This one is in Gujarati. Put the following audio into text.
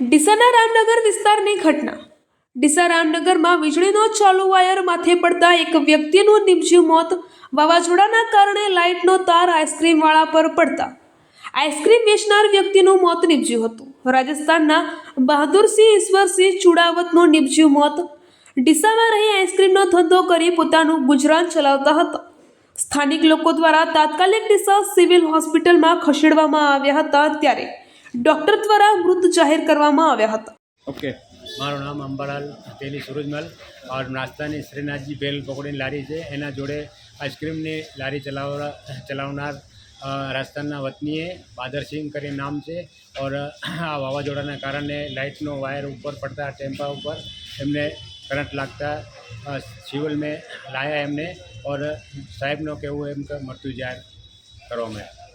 ડીસાના રામનગર વિસ્તારની ઘટના. ડીસા રામનગરમાં વીજળીનો ચાલુ વાયર માથે પડતા એક વ્યક્તિનું નિપજ્યું મોત વાવાઝોડાના કારણે લાઇટનો તાર આઈસ્ક્રીમવાળા પર પડતા. આઈસ્ક્રીમ વેચનાર વ્યક્તિનું મોત નિપજ્યું હતું. રાજસ્થાનના બહાદુરસિંહ ઈશ્વરસિંહ ચુડાવતનું નિપજ્યું મોત. ડીસામાં રહી આઈસ્ક્રીમનો ધંધો કરી પોતાનું ગુજરાન ચલાવતા હતા. સ્થાનિક લોકો દ્વારા તાત્કાલિક ડીસા સિવિલ હોસ્પિટલમાં ખસેડવામાં આવ્યા હતા ત્યારે ડોક્ટર દ્વારા મૃત જાહેર કરવામાં આવ્યા હતા. ઓકે. મારું નામ અંબાલાલ તેલી સુરજમલ. ઓર નાસ્તાની શ્રીનાથજી ભેલ પકોડીની લારી છે. એના જોડે આઈસ્ક્રીમની લારી ચલાવવા ચલાવનાર રાજસ્થાનના વતનીએ બાદરસિંહ કરી નામ છે. ઓર આ વાવાઝોડાના કારણે લાઇટનો વાયર ઉપર પડતા ટેમ્પા ઉપર એમને કરંટ લાગતા સિવલ સિવિલ મેં લાયા એમને. ઓર સાહેબનો કહેવું એમ કે મૃત્યુ જાહેર કરવામાં આવ્યા.